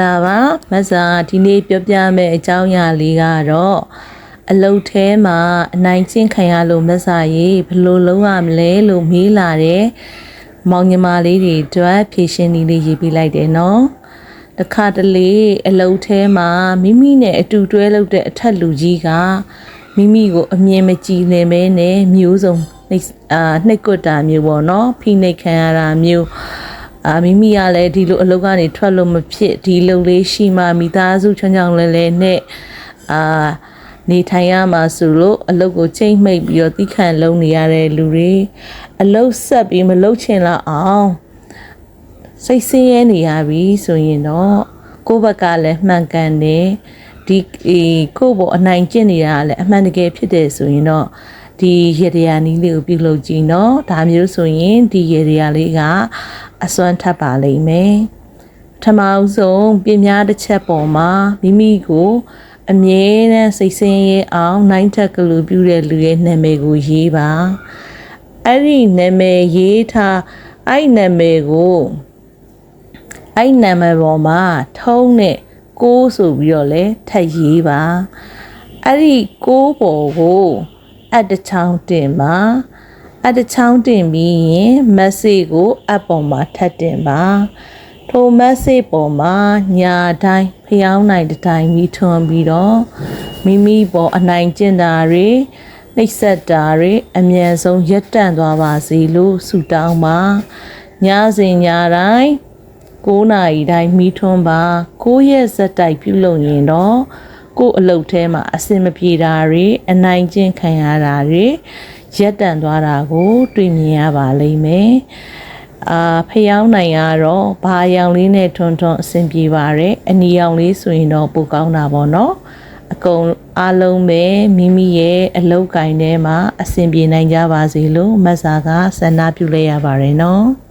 လာပါမဆာဒီနေ့ပြောပြမယ့်အကြောင်းအရာလေးကတော့အလုတ်ထဲမှာအနိုင်ကျင့်ခံရလို့မဆာရေဘယ်လိုလုပ်ရမလဲလို့မေးလာတယ်မောင်ညီမလေးတွေအတွက်ဖြည့်ရှင်းနည်းလေးရေးပြလိုက်တယ်နော်တခါတလေအလုတ်ထဲမှာမိမိနဲ့အတူတွဲလုပ်တဲ့အထက်လူကြီးကမိမိကိုအမြင်မကြည်လင်မဲနဲ့မျိုးစုံနှိပ်အာနှိပ်ကွက်တာမျိုးပေါ့နော်ဖိနှိပ်ခံရတာမျိုး အာမိမိကလည်းဒီလိုအလုပ်ကနေထွက်လို့မဖြစ်ဒီလုံလေးရှိမှမိသားစုချောင်းချောင်းလဲလဲနဲ့အာနေထိုင်ရမှာဆိုလို့အလုပ်ကိုချိန်မိတ်ပြီးတော့တိခန့်လုံးနေရတဲ့လူတွေအလုပ်ဆက်ပြီးမလုပ်ချင်တော့အောင်စိတ်ဆင်းရဲနေရပြီဆိုရင်တော့ကိုယ့်ဘက်ကလည်းမှန်ကန်တယ်ဒီအေးကိုယ့်ဘောအနိုင်ကျင့်နေတာကလည်းအမှန်တကယ်ဖြစ်တယ်ဆိုရင်တော့ဒီရေတရာနီးလေးကိုပြုလုပ်ကြည့်နော်ဒါမျိုးဆိုရင်ဒီရေတရာလေးက အစွမ်းထပ်ပါလိမ့်မယ်ပထမအဆုံးပြင်များတစ်ချက်ပေါ်မှာမိမိကိုအမြဲတမ်းစိတ်ဆင်းရဲအောင်နိုင်ထက်ကလူပြုတဲ့လူရဲ့နာမည်ကိုရေးပါအဲ့ဒီနာမည်ရေးထားအဲ့ဒီနာမည်ကိုအဲ့နံပါတ်ပေါ်မှာထုံးနဲ့ကိုးဆိုပြီးတော့လဲထပ်ရေးပါအဲ့ဒီကိုးပေါ်ကိုအတစ်ချောင်းတင်ပါ အတစ်ချောင်းတင်ပြီးရင်မက်ဆေ့ကိုအပ်ပေါ်မှာထပ်တင်ပါထိုမက်ဆေ့ပေါ်မှာညာတိုင်းဖျောင်းနိုင်တစ်တိုင်းပြီးထွန်ပြီးတော့မိမိပေါ်အနိုင်ကျင့်တာတွေနှိပ်စက်တာတွေအမြန်ဆုံးရပ်တန့်သွားပါစေလို့ဆုတောင်းပါညစဉ်ညတိုင်း9နာရီတိုင်းမီးထွန်းပါ9ရက်ဇက်တိုက်ပြုလုပ်ရင်တော့ကို့အလုပ်ထဲမှာအစင်မပြေတာတွေအနိုင်ကျင့်ခံရတာတွေ ရက်တန်သွားတာကို တွေ့မြင်ရပါလိမ့်မယ်အာဖျောင်းနိုင်ရတော့ဘာရောင်လေးနဲ့ထွန်းထွန်းအဆင်ပြေပါတယ်အနီရောင်လေးဆိုရင်တော့ပိုကောင်းတာပေါ့နော်အကုန်အားလုံးပဲမိမိရဲ့အလုပ်ကိုင်ထဲမှာအဆင်ပြေနိုင်ကြပါစေလို့မတ်စာကဆန္ဒပြုလိုက်ရပါတယ်နော်